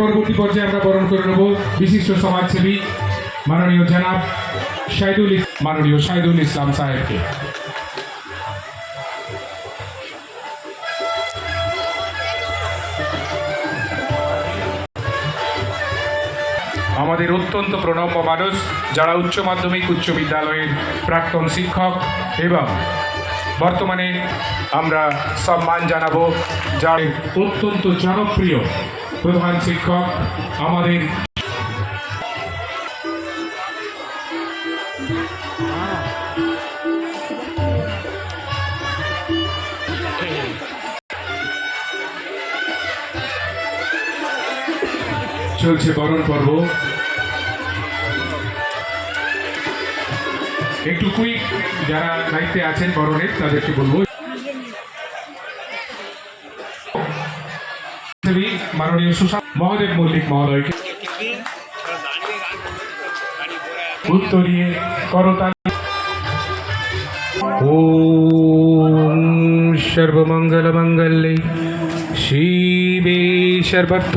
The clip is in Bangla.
পরবর্তী পর্যায়ে আমরা বরণ করে নেব বিশিষ্ট সমাজসেবী মাননীয় জনাব শাহিদুল মাননীয় শাহিদুল ইসলাম সাহেবকে। আমাদের অত্যন্ত প্রণম্য মানুষ, যারা উচ্চ মাধ্যমিক, উচ্চ বিদ্যালয়ের প্রাক্তন শিক্ষক এবং বর্তমানে আমরা সম্মান জানাব যার অত্যন্ত জনপ্রিয় প্রধান শিক্ষক আমাদের চলছে বরণ পর্ব। একটু কুইক যারা দায়িত্বে আছেন বরণের তাদেরকে বলব। মাননীয় সুশান্ত মহাদেব মল্লিক মহোদয়কে। উত্তরীয় করতাল। ওম সর্বমঙ্গল মঙ্গলে শিবে সর্বর্থ